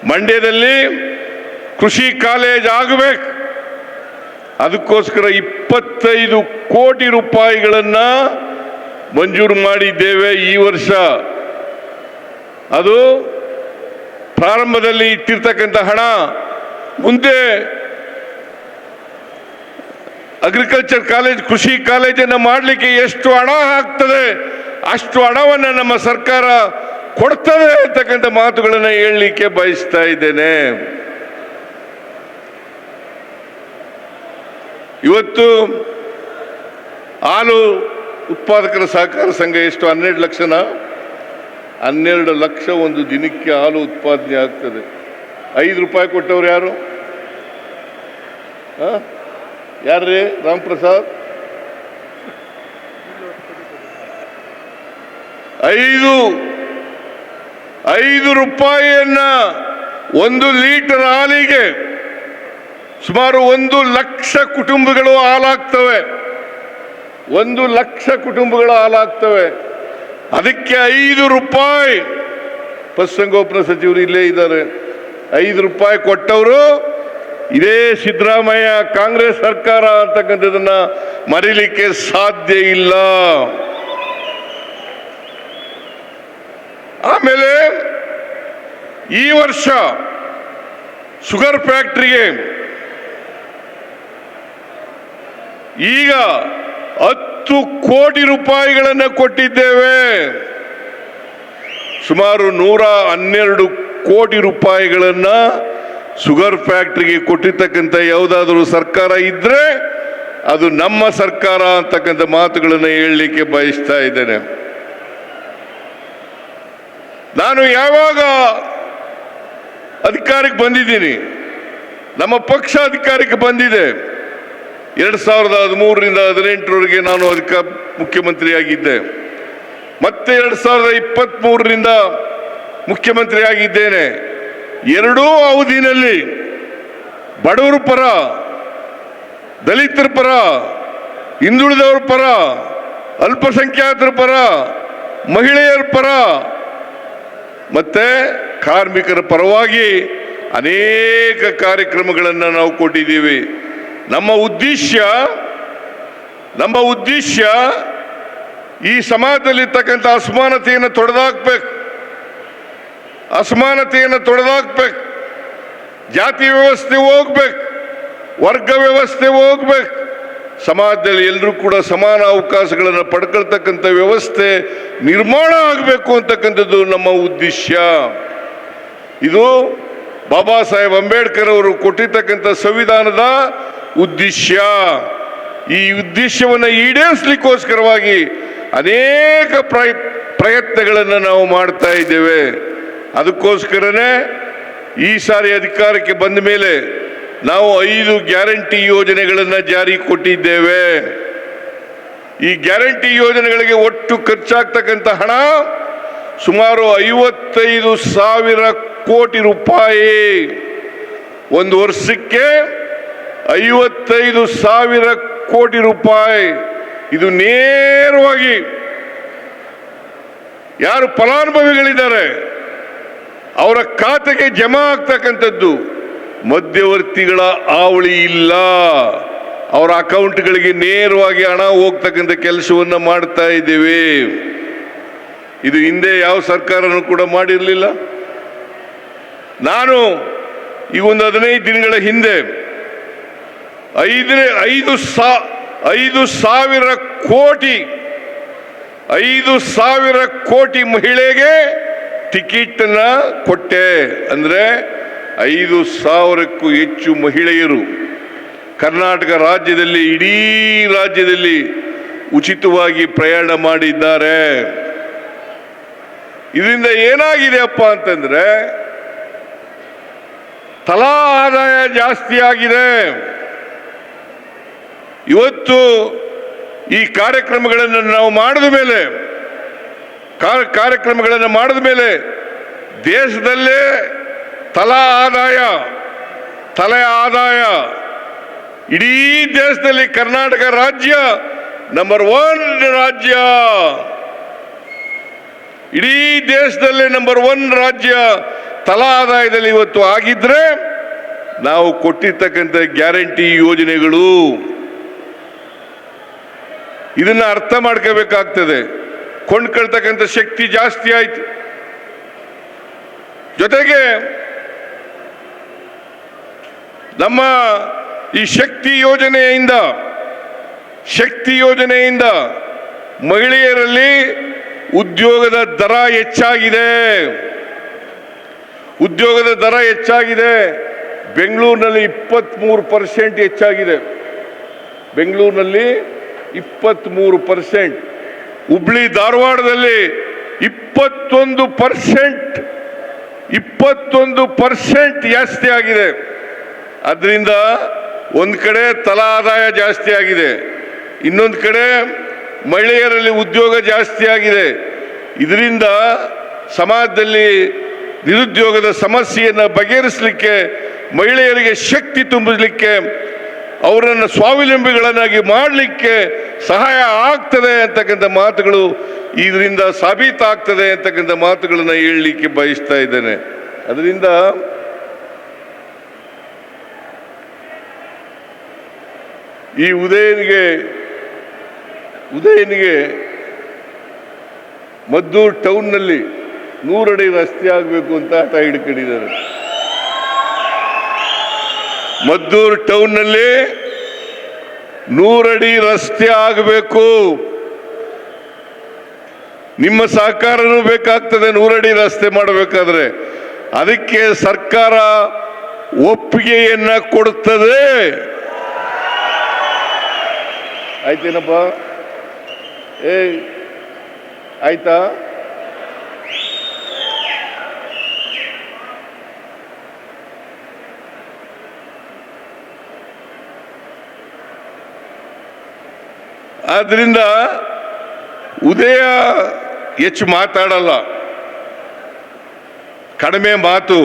ಮಂಡ್ಯದಲ್ಲಿ ಕೃಷಿ ಕಾಲೇಜ್ ಆಗಬೇಕು. ಅದಕ್ಕೋಸ್ಕರ ಇಪ್ಪತ್ತೈದು ಕೋಟಿ ರೂಪಾಯಿಗಳನ್ನು ಮಂಜೂರು ಮಾಡಿದ್ದೇವೆ ಈ ವರ್ಷ. ಅದು ಪ್ರಾರಂಭದಲ್ಲಿ ಇಟ್ಟಿರ್ತಕ್ಕಂಥ ಹಣ. ಮುಂದೆ ಅಗ್ರಿಕಲ್ಚರ್ ಕಾಲೇಜ್ ಕೃಷಿ ಕಾಲೇಜನ್ನು ಮಾಡಲಿಕ್ಕೆ ಎಷ್ಟು ಹಣ ಆಗ್ತದೆ, ಅಷ್ಟು ಹಣವನ್ನು ನಮ್ಮ ಸರ್ಕಾರ ಕೊಡ್ತದೆ ಅಂತಕ್ಕಂಥ ಮಾತುಗಳನ್ನು ಹೇಳಲಿಕ್ಕೆ ಬಯಸ್ತಾ ಇದ್ದೇನೆ. ಇವತ್ತು ಹಾಲು ಉತ್ಪಾದಕರ ಸಹಕಾರ ಸಂಘ ಎಷ್ಟು? ಹನ್ನೆರಡು ಲಕ್ಷನ? ಹನ್ನೆರಡು ಲಕ್ಷ ಒಂದು ದಿನಕ್ಕೆ ಹಾಲು ಉತ್ಪಾದನೆ ಆಗ್ತದೆ. ಐದು ರೂಪಾಯಿ ಕೊಟ್ಟವ್ರು ಯಾರು? ಆ? ಯಾರ್ರೀ? ರಾಮ್ ಪ್ರಸಾದ್ ಐದು. ಐದು ರೂಪಾಯಿಯನ್ನ ಒಂದು ಲೀಟರ್ ಹಾಲಿಗೆ ಸುಮಾರು ಒಂದು ಲಕ್ಷ ಕುಟುಂಬಗಳು ಹಾಲಾಗ್ತವೆ. ಒಂದು ಲಕ್ಷ ಕುಟುಂಬಗಳು ಹಾಲಾಗ್ತವೆ. ಅದಕ್ಕೆ ಐದು ರೂಪಾಯಿ. ಪಶುಸಂಗೋಪನಾ ಸಚಿವರು ಇಲ್ಲೇ ಇದ್ದಾರೆ. ಐದು ರೂಪಾಯಿ ಕೊಟ್ಟವರು ಇದೇ ಸಿದ್ದರಾಮಯ್ಯ ಕಾಂಗ್ರೆಸ್ ಸರ್ಕಾರ ಅಂತಕ್ಕಂಥದ್ದನ್ನ ಮರೀಲಿಕ್ಕೆ ಸಾಧ್ಯ ಇಲ್ಲ. ಆಮೇಲೆ ಈ ವರ್ಷ ಶುಗರ್ ಫ್ಯಾಕ್ಟ್ರಿಗೆ ಈಗ ಹತ್ತು ಕೋಟಿ ರೂಪಾಯಿಗಳನ್ನು ಕೊಟ್ಟಿದ್ದೇವೆ. ಸುಮಾರು ನೂರ ಹನ್ನೆರಡು ಕೋಟಿ ರೂಪಾಯಿಗಳನ್ನ ಶುಗರ್ ಫ್ಯಾಕ್ಟ್ರಿಗೆ ಕೊಟ್ಟಿರ್ತಕ್ಕಂಥ ಯಾವುದಾದ್ರೂ ಸರ್ಕಾರ ಇದ್ರೆ ಅದು ನಮ್ಮ ಸರ್ಕಾರ ಅಂತಕ್ಕಂಥ ಮಾತುಗಳನ್ನು ಹೇಳಲಿಕ್ಕೆ ಬಯಸ್ತಾ ಇದ್ದೇನೆ. ನಾನು ಯಾವಾಗ ಅಧಿಕಾರಕ್ಕೆ ಬಂದಿದ್ದೀನಿ? ನಮ್ಮ ಪಕ್ಷ ಅಧಿಕಾರಕ್ಕೆ ಬಂದಿದೆ. ಎರಡು ಸಾವಿರದ ಹದಿಮೂರರಿಂದ ಹದಿನೆಂಟರವರೆಗೆ ನಾನು ಅಧಿಕ ಮುಖ್ಯಮಂತ್ರಿಯಾಗಿದ್ದೆ. ಮತ್ತೆ ಎರಡು ಸಾವಿರದ ಇಪ್ಪತ್ತ್ಮೂರರಿಂದ ಮುಖ್ಯಮಂತ್ರಿಯಾಗಿದ್ದೇನೆ. ಎರಡೂ ಅವಧಿನಲ್ಲಿ ಬಡವರ ಪರ, ದಲಿತರ ಪರ, ಹಿಂದುಳಿದವರ ಪರ, ಅಲ್ಪಸಂಖ್ಯಾತರ ಪರ, ಮಹಿಳೆಯರ ಪರ, ಮತ್ತೆ ಕಾರ್ಮಿಕರ ಪರವಾಗಿ ಅನೇಕ ಕಾರ್ಯಕ್ರಮಗಳನ್ನು ನಾವು ಕೊಟ್ಟಿದ್ದೀವಿ. ನಮ್ಮ ಉದ್ದೇಶ ನಮ್ಮ ಉದ್ದೇಶ ಈ ಸಮಾಜದಲ್ಲಿರ್ತಕ್ಕಂಥ ಅಸಮಾನತೆಯನ್ನು ತೊಡೆದಾಕ್ಬೇಕು. ಅಸಮಾನತೆಯನ್ನು ತೊಡೆದಾಕ್ಬೇಕು. ಜಾತಿ ವ್ಯವಸ್ಥೆ ಹೋಗ್ಬೇಕು. ವರ್ಗ ವ್ಯವಸ್ಥೆ ಹೋಗ್ಬೇಕು. ಸಮಾಜದಲ್ಲಿ ಎಲ್ಲರೂ ಕೂಡ ಸಮಾನ ಅವಕಾಶಗಳನ್ನು ಪಡ್ಕೊಳ್ತಕ್ಕಂಥ ವ್ಯವಸ್ಥೆ ನಿರ್ಮಾಣ ಆಗಬೇಕು ಅಂತಕ್ಕಂಥದ್ದು ನಮ್ಮ ಉದ್ದೇಶ. ಇದು ಬಾಬಾ ಸಾಹೇಬ್ ಅಂಬೇಡ್ಕರ್ ಅವರು ಕೊಟ್ಟಿರ್ತಕ್ಕಂಥ ಸಂವಿಧಾನದ ಉದ್ದೇಶ. ಈ ಉದ್ದೇಶವನ್ನು ಈಡೇರಿಸಲಿಕ್ಕೋಸ್ಕರವಾಗಿ ಅನೇಕ ಪ್ರಯ ಪ್ರಯತ್ನಗಳನ್ನು ನಾವು ಮಾಡ್ತಾ ಇದ್ದೇವೆ. ಅದಕ್ಕೋಸ್ಕರನೇ ಈ ಸಾರಿ ಅಧಿಕಾರಕ್ಕೆ ಬಂದ ಮೇಲೆ ನಾವು ಐದು ಗ್ಯಾರಂಟಿ ಯೋಜನೆಗಳನ್ನು ಜಾರಿ ಕೊಟ್ಟಿದ್ದೇವೆ. ಈ ಗ್ಯಾರಂಟಿ ಯೋಜನೆಗಳಿಗೆ ಒಟ್ಟು ಖರ್ಚಾಗ್ತಕ್ಕಂಥ ಹಣ ಸುಮಾರು ಐವತ್ತೈದು ಸಾವಿರ ಕೋಟಿ ರೂಪಾಯಿ. ಒಂದು ವರ್ಷಕ್ಕೆ ಐವತ್ತೈದು ಸಾವಿರ ಕೋಟಿ ರೂಪಾಯಿ. ಇದು ನೇರವಾಗಿ ಯಾರು ಫಲಾನುಭವಿಗಳಿದ್ದಾರೆ ಅವರ ಖಾತೆಗೆ ಜಮಾ ಆಗ್ತಕ್ಕಂಥದ್ದು. ಮಧ್ಯವರ್ತಿಗಳ ಆವಳಿ ಇಲ್ಲ. ಅವರ ಅಕೌಂಟ್ಗಳಿಗೆ ನೇರವಾಗಿ ಹಣ ಹೋಗ್ತಕ್ಕಂಥ ಕೆಲಸವನ್ನು ಮಾಡ್ತಾ ಇದ್ದೇವೆ. ಇದು ಹಿಂದೆ ಯಾವ ಸರ್ಕಾರನೂ ಕೂಡ ಮಾಡಿರಲಿಲ್ಲ. ನಾನು ಈ ಒಂದು ಹದಿನೈದು ದಿನಗಳ ಹಿಂದೆ ಐದನೇ, ಐದು ಸಾ, ಐದು ಸಾವಿರ ಕೋಟಿ, ಐದು ಸಾವಿರ ಕೋಟಿ ಮಹಿಳೆಗೆ ಟಿಕೆಟ್ನ ಕೊಟ್ಟೆ ಅಂದ್ರೆ ಐದು ಸಾವಿರಕ್ಕೂ ಹೆಚ್ಚು ಮಹಿಳೆಯರು. ಕರ್ನಾಟಕ ರಾಜ್ಯದಲ್ಲಿ, ಇಡೀ ರಾಜ್ಯದಲ್ಲಿ ಉಚಿತವಾಗಿ ಪ್ರಯಾಣ ಮಾಡಿದ್ದಾರೆ. ಇದರಿಂದ ಏನಾಗಿದೆಯಪ್ಪ ಅಂತಂದ್ರೆ, ತಲಾ ಆದಾಯ ಜಾಸ್ತಿ ಆಗಿದೆ. ಇವತ್ತು ಈ ಕಾರ್ಯಕ್ರಮಗಳನ್ನು ನಾವು ಮಾಡಿದ ಮೇಲೆ ಕಾರ್ಯಕ್ರಮಗಳನ್ನು ಮಾಡಿದ ಮೇಲೆ ದೇಶದಲ್ಲೇ ತಲಾ ಆದಾಯ, ತಲೆ ಆದಾಯ. ಇಡೀ ದೇಶದಲ್ಲಿ ಕರ್ನಾಟಕ ರಾಜ್ಯ ನಂಬರ್ ಒನ್ ರಾಜ್ಯ. ಇಡೀ ದೇಶದಲ್ಲಿ ನಂಬರ್ ಒನ್ ರಾಜ್ಯ ತಲಾ ಆದಾಯದಲ್ಲಿ ಇವತ್ತು ಆಗಿದ್ರೆ ನಾವು ಕೊಟ್ಟಿರ್ತಕ್ಕಂಥ ಗ್ಯಾರಂಟಿ ಯೋಜನೆಗಳು ಇದನ್ನ ಅರ್ಥ ಮಾಡ್ಕೋಬೇಕಾಗ್ತದೆ. ಕೊಂಡ್ಕೊಳ್ತಕ್ಕಂಥ ಶಕ್ತಿ ಜಾಸ್ತಿ ಆಯ್ತು. ಜೊತೆಗೆ ನಮ್ಮ ಈ ಶಕ್ತಿ ಯೋಜನೆಯಿಂದ ಶಕ್ತಿ ಯೋಜನೆಯಿಂದ ಮಹಿಳೆಯರಲ್ಲಿ ಉದ್ಯೋಗದ ದರ ಹೆಚ್ಚಾಗಿದೆ. ಉದ್ಯೋಗದ ದರ ಹೆಚ್ಚಾಗಿದೆ. ಬೆಂಗಳೂರಿನಲ್ಲಿ ಇಪ್ಪತ್ತ್ಮೂರು ಪರ್ಸೆಂಟ್ ಹೆಚ್ಚಾಗಿದೆ. ಬೆಂಗಳೂರಿನಲ್ಲಿ ಇಪ್ಪತ್ತ್ಮೂರು ಪರ್ಸೆಂಟ್ ಹುಬ್ಳಿ ಧಾರವಾಡದಲ್ಲಿ ಇಪ್ಪತ್ತೊಂದು ಪರ್ಸೆಂಟ್ ಇಪ್ಪತ್ತೊಂದು ಪರ್ಸೆಂಟ್ ಜಾಸ್ತಿ ಆಗಿದೆ. ಅದರಿಂದ ಒಂದು ಕಡೆ ತಲಾ ಆದಾಯ ಜಾಸ್ತಿ ಆಗಿದೆ. ಇನ್ನೊಂದು ಕಡೆ ಮಹಿಳೆಯರಲ್ಲಿ ಉದ್ಯೋಗ ಜಾಸ್ತಿ ಆಗಿದೆ. ಇದರಿಂದ ಸಮಾಜದಲ್ಲಿ ನಿರುದ್ಯೋಗದ ಸಮಸ್ಯೆಯನ್ನು ಬಗೆಹರಿಸಲಿಕ್ಕೆ ಮಹಿಳೆಯರಿಗೆ ಶಕ್ತಿ ತುಂಬಲಿಕ್ಕೆ ಅವರನ್ನು ಸ್ವಾವಲಂಬಿಗಳನ್ನಾಗಿ ಮಾಡಲಿಕ್ಕೆ ಸಹಾಯ ಆಗ್ತದೆ ಅಂತಕ್ಕಂಥ ಮಾತುಗಳು ಇದರಿಂದ ಸಾಬೀತಾಗ್ತದೆ ಅಂತಕ್ಕಂಥ ಮಾತುಗಳನ್ನು ಹೇಳಲಿಕ್ಕೆ ಬಯಸ್ತಾ ಇದ್ದೇನೆ. ಅದರಿಂದ ಈ ಉದಯನಿಗೆ ಉದಯನಿಗೆ ಮದ್ದೂರು ಟೌನ್ನಲ್ಲಿ ನೂರಡಿ ರಸ್ತೆ ಆಗಬೇಕು ಅಂತ ಆಟ ಹಿಡ್ಕೊಂಡಿದ್ದಾರೆ. ಮದ್ದೂರು ಟೌನ್ನಲ್ಲಿ ನೂರಡಿ ರಸ್ತೆ ಆಗಬೇಕು. ನಿಮ್ಮ ಸಹಕಾರನೂ ಬೇಕಾಗ್ತದೆ ನೂರಡಿ ರಸ್ತೆ ಮಾಡಬೇಕಾದ್ರೆ. ಅದಕ್ಕೆ ಸರ್ಕಾರ ಒಪ್ಪಿಗೆಯನ್ನ ಕೊಡುತ್ತದೆ. ಆಯ್ತೇನಪ್ಪ? ಏ ಆಯ್ತಾ? ಆದ್ರಿಂದ ಉದಯ ಹೆಚ್ಚು ಮಾತಾಡಲ್ಲ. ಕಡಿಮೆ ಮಾತು,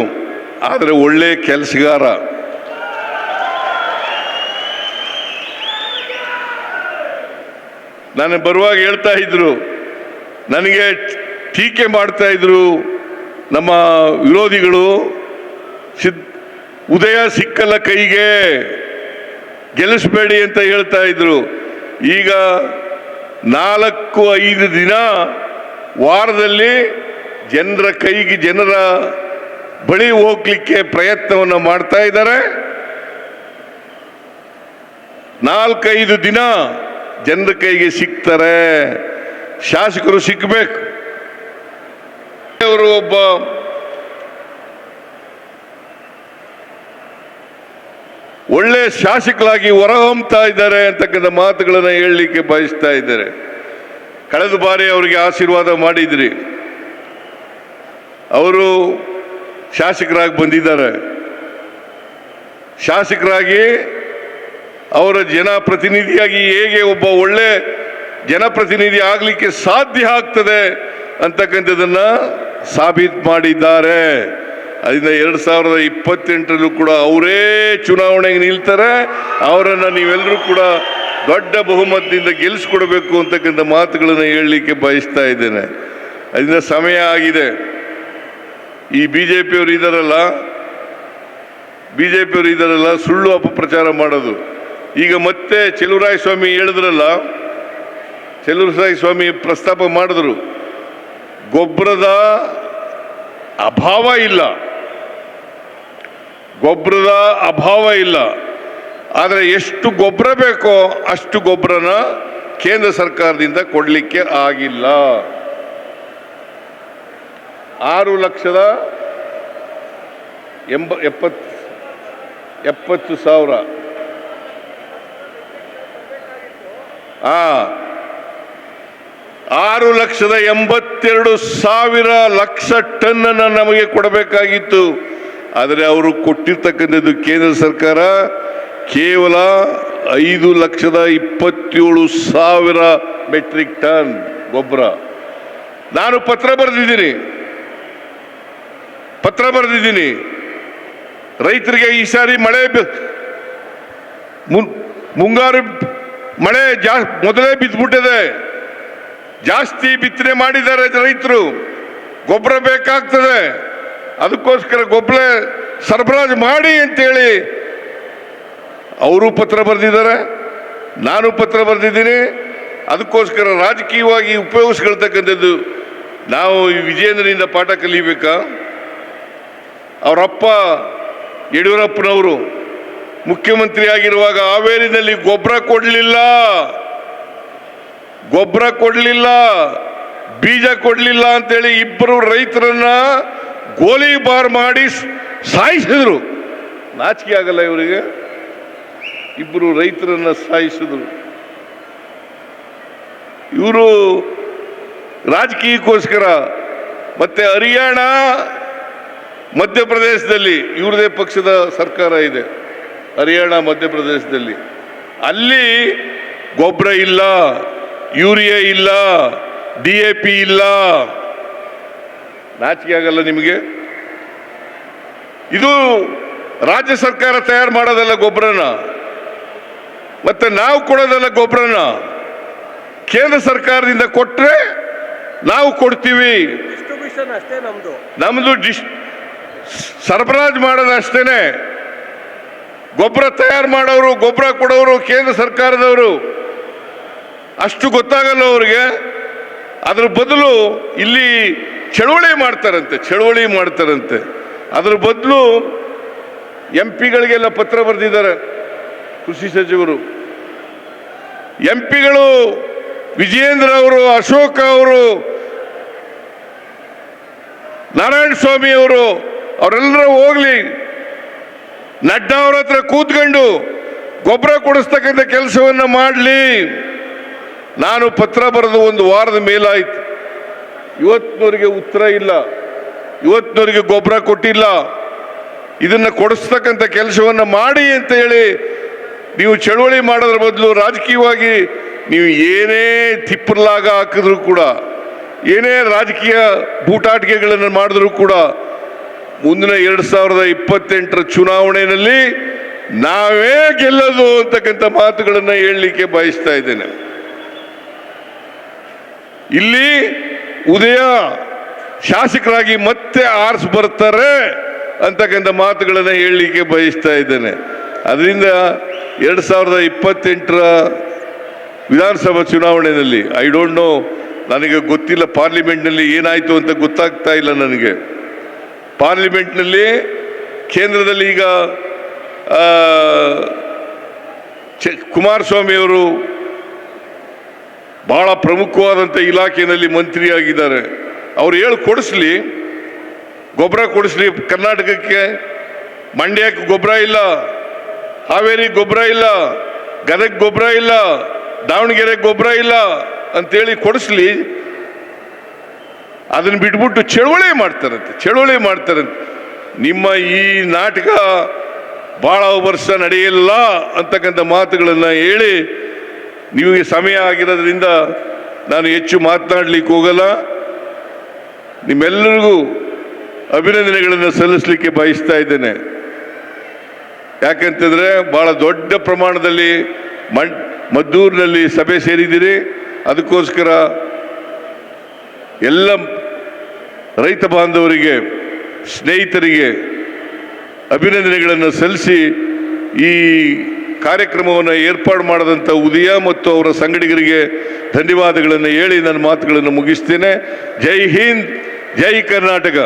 ಆದರೆ ಒಳ್ಳೆ ಕೆಲಸಗಾರ. ನಾನು ಬರುವಾಗ ಹೇಳ್ತಾ ಇದ್ರು, ನನಗೆ ಟೀಕೆ ಮಾಡ್ತಾ ಇದ್ರು ನಮ್ಮ ವಿರೋಧಿಗಳು, ಸಿದ್, ಉದಯ ಸಿಕ್ಕಲ್ಲ ಕೈಗೆ, ಗೆಲ್ಲಿಸ್ಬೇಡಿ ಅಂತ ಹೇಳ್ತಾ ಇದ್ರು. ಈಗ ನಾಲ್ಕು ಐದು ದಿನ ವಾರದಲ್ಲಿ ಜನರ ಕೈಗೆ ಜನರ ಬಳಿ ಹೋಗ್ಲಿಕ್ಕೆ ಪ್ರಯತ್ನವನ್ನು ಮಾಡ್ತಾ ಇದ್ದಾರೆ. ನಾಲ್ಕೈದು ದಿನ ಜನರ ಕೈಗೆ ಸಿಗ್ತಾರೆ. ಶಾಸಕರು ಸಿಕ್ಕಬೇಕು ಅವರು ಒಬ್ಬ ಒಳ್ಳೆ ಶಾಸಕರಾಗಿ ಹೊರಹೊಮ್ತಾ ಇದ್ದಾರೆ ಅಂತಕ್ಕಂಥ ಮಾತುಗಳನ್ನು ಹೇಳಲಿಕ್ಕೆ ಬಯಸ್ತಾ ಇದ್ದಾರೆ. ಕಳೆದ ಬಾರಿ ಅವರಿಗೆ ಆಶೀರ್ವಾದ ಮಾಡಿದ್ರಿ. ಅವರು ಶಾಸಕರಾಗಿ ಬಂದಿದ್ದಾರೆ. ಶಾಸಕರಾಗಿ ಅವರ ಜನಪ್ರತಿನಿಧಿಯಾಗಿ ಹೇಗೆ ಒಬ್ಬ ಒಳ್ಳೆ ಜನಪ್ರತಿನಿಧಿ ಆಗಲಿಕ್ಕೆ ಸಾಧ್ಯ ಆಗ್ತದೆ ಅಂತಕ್ಕಂಥದ್ದನ್ನು ಸಾಬೀತು ಮಾಡಿದ್ದಾರೆ. ಅದರಿಂದ ಎರಡು ಸಾವಿರದ ಇಪ್ಪತ್ತೆಂಟರಲ್ಲೂ ಕೂಡ ಅವರೇ ಚುನಾವಣೆಗೆ ನಿಲ್ತಾರೆ. ಅವರನ್ನು ನೀವೆಲ್ಲರೂ ಕೂಡ ದೊಡ್ಡ ಬಹುಮತದಿಂದ ಗೆಲ್ಲಿಸ್ಕೊಡ್ಬೇಕು ಅಂತಕ್ಕಂಥ ಮಾತುಗಳನ್ನು ಹೇಳಲಿಕ್ಕೆ ಬಯಸ್ತಾ ಇದ್ದೇನೆ. ಅದರಿಂದ ಸಮಯ ಆಗಿದೆ. ಈ ಬಿ ಜೆ ಪಿಯವರು ಇದ್ದಾರಲ್ಲ ಬಿ ಜೆ ಪಿಯವರು ಇದ್ದಾರಲ್ಲ ಸುಳ್ಳು ಅಪಪ್ರಚಾರ ಮಾಡೋದು. ಈಗ ಮತ್ತೆ ಚೆಲುವರಾಯ ಸ್ವಾಮಿ ಹೇಳಿದ್ರಲ್ಲ ಚೆಲುವರಾಯ ಸ್ವಾಮಿ ಪ್ರಸ್ತಾಪ ಮಾಡಿದ್ರು. ಗೊಬ್ಬರದ ಅಭಾವ ಇಲ್ಲ. ಗೊಬ್ಬರದ ಅಭಾವ ಇಲ್ಲ. ಆದರೆ ಎಷ್ಟು ಗೊಬ್ಬರ ಬೇಕೋ ಅಷ್ಟು ಗೊಬ್ಬರನ ಕೇಂದ್ರ ಸರ್ಕಾರದಿಂದ ಕೊಡಲಿಕ್ಕೆ ಆಗಿಲ್ಲ. ಆರು ಲಕ್ಷದ ಎಂಬ ಎಪ್ಪತ್ತು ಎಪ್ಪತ್ತು ಸಾವಿರ. ಆ, ಆರು ಲಕ್ಷದ ಎಂಬತ್ತೆರಡು ಸಾವಿರ ಲಕ್ಷ ಟನ್ನನ್ನು ನಮಗೆ ಕೊಡಬೇಕಾಗಿತ್ತು. ಆದರೆ ಅವರು ಕೊಟ್ಟಿರ್ತಕ್ಕಂಥದ್ದು ಕೇಂದ್ರ ಸರ್ಕಾರ ಕೇವಲ ಐದು ಲಕ್ಷದ ಇಪ್ಪತ್ತೇಳು ಸಾವಿರ ಮೆಟ್ರಿಕ್ ಟನ್ ಗೊಬ್ಬರ. ನಾನು ಪತ್ರ ಬರೆದಿದ್ದೀನಿ. ಪತ್ರ ಬರೆದಿದ್ದೀನಿ. ರೈತರಿಗೆ ಈ ಸಾರಿ ಮಳೆ ಮುಂಗಾರು ಮಳೆ ಜಾ, ಮೊದಲೇ ಬಿದ್ದುಬಿಟ್ಟಿದೆ ಜಾಸ್ತಿ ಬಿತ್ತನೆ ಮಾಡಿದ್ದಾರೆ ರೈತರು. ಗೊಬ್ಬರ ಬೇಕಾಗ್ತದೆ. ಅದಕ್ಕೋಸ್ಕರ ಗೊಬ್ಬರ ಸರಬರಾಜು ಮಾಡಿ ಅಂತೇಳಿ ಅವರು ಪತ್ರ ಬರೆದಿದ್ದಾರೆ, ನಾನು ಪತ್ರ ಬರೆದಿದ್ದೀನಿ. ಅದಕ್ಕೋಸ್ಕರ ರಾಜಕೀಯವಾಗಿ ಉಪಯೋಗಿಸ್ಕೊಳ್ತಕ್ಕಂಥದ್ದು ನಾವು ಈ ವಿಜೇಂದ್ರನಿಂದ ಪಾಠ ಕಲಿಬೇಕಾ? ಅವರಪ್ಪ ಯಡಿಯೂರಪ್ಪನವರು ಮುಖ್ಯಮಂತ್ರಿ ಆಗಿರುವಾಗ ಹಾವೇರಿನಲ್ಲಿ ಗೊಬ್ಬರ ಕೊಡಲಿಲ್ಲ. ಗೊಬ್ಬರ ಕೊಡಲಿಲ್ಲ, ಬೀಜ ಕೊಡಲಿಲ್ಲ ಅಂತೇಳಿ ಇಬ್ಬರು ರೈತರನ್ನ ಗೋಲಿಬಾರ್ ಮಾಡಿ ಸ್- ಸಾಯಿಸಿದ್ರು. ನಾಚಿಕೆ ಆಗಲ್ಲ ಇವರಿಗೆ. ಇಬ್ಬರು ರೈತರನ್ನ ಸಾಯಿಸಿದ್ರು. ಇವರು ರಾಜಕೀಯಕ್ಕೋಸ್ಕರ ಮತ್ತೆ ಹರಿಯಾಣ, ಮಧ್ಯಪ್ರದೇಶದಲ್ಲಿ ಇವ್ರದೇ ಪಕ್ಷದ ಸರ್ಕಾರ ಇದೆ. ಹರಿಯಾಣ, ಮಧ್ಯಪ್ರದೇಶದಲ್ಲಿ. ಅಲ್ಲಿ ಗೊಬ್ಬರ ಇಲ್ಲ, ಯೂರಿಯಾ ಇಲ್ಲ, ಡಿ ಎ ಪಿ ಇಲ್ಲ ನಾಚಿಕೆ ಆಗಲ್ಲ ನಿಮಗೆ? ಇದು ರಾಜ್ಯ ಸರ್ಕಾರ ತಯಾರು ಮಾಡೋದಲ್ಲ ಗೊಬ್ಬರನ. ಮತ್ತೆ ನಾವು ಕೊಡೋದಲ್ಲ ಗೊಬ್ಬರನ. ಕೇಂದ್ರ ಸರ್ಕಾರದಿಂದ ಕೊಟ್ಟರೆ ನಾವು ಕೊಡ್ತೀವಿ. ನಮ್ದು ಡಿಸ್ ಸರಬರಾಜು ಮಾಡೋದು ಅಷ್ಟೇನೆ. ಗೊಬ್ಬರ ತಯಾರು ಮಾಡೋರು ಗೊಬ್ಬರ ಕೊಡೋರು ಕೇಂದ್ರ ಸರ್ಕಾರದವರು. ಅಷ್ಟು ಗೊತ್ತಾಗಲ್ಲ ಅವರಿಗೆ. ಅದ್ರ ಬದಲು ಇಲ್ಲಿ ಚಳುವಳಿ ಮಾಡ್ತಾರಂತೆ ಚಳುವಳಿ ಮಾಡ್ತಾರಂತೆ. ಅದ್ರ ಬದಲು ಎಂ ಪಿಗಳಿಗೆಲ್ಲ ಪತ್ರ ಬರೆದಿದ್ದಾರೆ ಕೃಷಿ ಸಚಿವರು. ಎಂ ಪಿಗಳು ವಿಜಯೇಂದ್ರ ಅವರು, ಅಶೋಕ್ ಅವರು, ನಾರಾಯಣ ಸ್ವಾಮಿ ಅವರು, ಅವರೆಲ್ಲರೂ ಹೋಗ್ಲಿ. ನಡ್ಡಾ ಅವ್ರ ಹತ್ರ ಕೂತ್ಕೊಂಡು ಗೊಬ್ಬರ ಕೊಡಿಸ್ತಕ್ಕಂಥ ಕೆಲಸವನ್ನು ಮಾಡಲಿ. ನಾನು ಪತ್ರ ಬರೆದು ಒಂದು ವಾರದ ಮೇಲಾಯ್ತು. ಇವತ್ತಿನವರಿಗೆ ಉತ್ತರ ಇಲ್ಲ. ಇವತ್ತಿನವರಿಗೆ ಗೊಬ್ಬರ ಕೊಟ್ಟಿಲ್ಲ. ಇದನ್ನು ಕೊಡಿಸ್ತಕ್ಕಂಥ ಕೆಲಸವನ್ನು ಮಾಡಿ ಅಂತ ಹೇಳಿ ನೀವು ಚಳುವಳಿ ಮಾಡೋದ್ರ ಬದಲು ರಾಜಕೀಯವಾಗಿ ನೀವು ಏನೇ ತಿಪ್ಪರ್ಲಾಗ ಹಾಕಿದ್ರು ಕೂಡ, ಏನೇ ರಾಜಕೀಯ ಬೂಟಾಟಿಕೆಗಳನ್ನು ಮಾಡಿದ್ರು ಕೂಡ ಮುಂದಿನ ಎರಡು ಸಾವಿರದ ಇಪ್ಪತ್ತೆಂಟರ ಚುನಾವಣೆಯಲ್ಲಿ ನಾವೇ ಗೆಲ್ಲೋದು ಅಂತಕ್ಕಂಥ ಮಾತುಗಳನ್ನು ಹೇಳಲಿಕ್ಕೆ ಬಯಸ್ತಾ ಇದ್ದೇನೆ. ಇಲ್ಲಿ ಉದಯ ಶಾಸಕರಾಗಿ ಮತ್ತೆ ಆರ್ಸ್ ಬರ್ತಾರೆ ಅಂತಕ್ಕಂಥ ಮಾತುಗಳನ್ನು ಹೇಳಲಿಕ್ಕೆ ಬಯಸ್ತಾ ಇದ್ದೇನೆ. ಅದರಿಂದ ಎರಡು ಸಾವಿರದ ಇಪ್ಪತ್ತೆಂಟರ ವಿಧಾನಸಭಾ ಚುನಾವಣೆಯಲ್ಲಿ ಐ ಡೋಂಟ್ ನೋ ನನಗೆ ಗೊತ್ತಿಲ್ಲ ಪಾರ್ಲಿಮೆಂಟ್ನಲ್ಲಿ ಏನಾಯಿತು ಅಂತ ಗೊತ್ತಾಗ್ತಾ ಇಲ್ಲ ನನಗೆ. ಪಾರ್ಲಿಮೆಂಟ್ನಲ್ಲಿ ಕೇಂದ್ರದಲ್ಲಿ ಈಗ ಆ, ಬಹಳ ಪ್ರಮುಖವಾದಂಥ ಇಲಾಖೆಯಲ್ಲಿ ಮಂತ್ರಿಯಾಗಿದ್ದಾರೆ. ಅವ್ರು ಹೇಳಿ ಕೊಡಿಸ್ಲಿ, ಗೊಬ್ಬರ ಕೊಡಿಸ್ಲಿ ಕರ್ನಾಟಕಕ್ಕೆ. ಮಂಡ್ಯಕ್ಕೆ ಗೊಬ್ಬರ ಇಲ್ಲ, ಹಾವೇರಿ ಗೊಬ್ಬರ ಇಲ್ಲ, ಗದಗ ಗೊಬ್ಬರ ಇಲ್ಲ, ದಾವಣಗೆರೆ ಗೊಬ್ಬರ ಇಲ್ಲ ಅಂತೇಳಿ ಕೊಡಿಸ್ಲಿ. ಅದನ್ನ ಬಿಟ್ಬಿಟ್ಟು ಚಳುವಳಿ ಮಾಡ್ತಾರಂತೆ ಚಳುವಳಿ ಮಾಡ್ತಾರಂತೆ. ನಿಮ್ಮ ಈ ನಾಟಕ ಬಹಳ ವರ್ಷ ನಡೆಯಲ್ಲ ಅಂತಕ್ಕಂಥ ಮಾತುಗಳನ್ನು ಹೇಳಿ ನಿಮಗೆ ಸಮಯ ಆಗಿರೋದ್ರಿಂದ ನಾನು ಹೆಚ್ಚು ಮಾತನಾಡಲಿಕ್ಕೆ ಹೋಗಲ್ಲ. ನಿಮ್ಮೆಲ್ಲರಿಗೂ ಅಭಿನಂದನೆಗಳನ್ನು ಸಲ್ಲಿಸಲಿಕ್ಕೆ ಬಯಸ್ತಾ ಇದ್ದೇನೆ. ಯಾಕೆಂತಂದರೆ ಭಾಳ ದೊಡ್ಡ ಪ್ರಮಾಣದಲ್ಲಿ ಮಣ್, ಮದ್ದೂರಿನಲ್ಲಿ ಸಭೆ ಸೇರಿದ್ದೀರಿ. ಅದಕ್ಕೋಸ್ಕರ ಎಲ್ಲ ರೈತ ಬಾಂಧವರಿಗೆ, ಸ್ನೇಹಿತರಿಗೆ ಅಭಿನಂದನೆಗಳನ್ನು ಸಲ್ಲಿಸಿ ಈ ಕಾರ್ಯಕ್ರಮವನ್ನು ಏರ್ಪಾಡು ಮಾಡಿದಂಥ ಉದಯ ಮತ್ತು ಅವರ ಸಂಗಡಿಗರಿಗೆ ಧನ್ಯವಾದಗಳನ್ನು ಹೇಳಿ ನನ್ನ ಮಾತುಗಳನ್ನು ಮುಗಿಸ್ತೇನೆ. ಜೈ ಹಿಂದ್, ಜೈ ಕರ್ನಾಟಕ.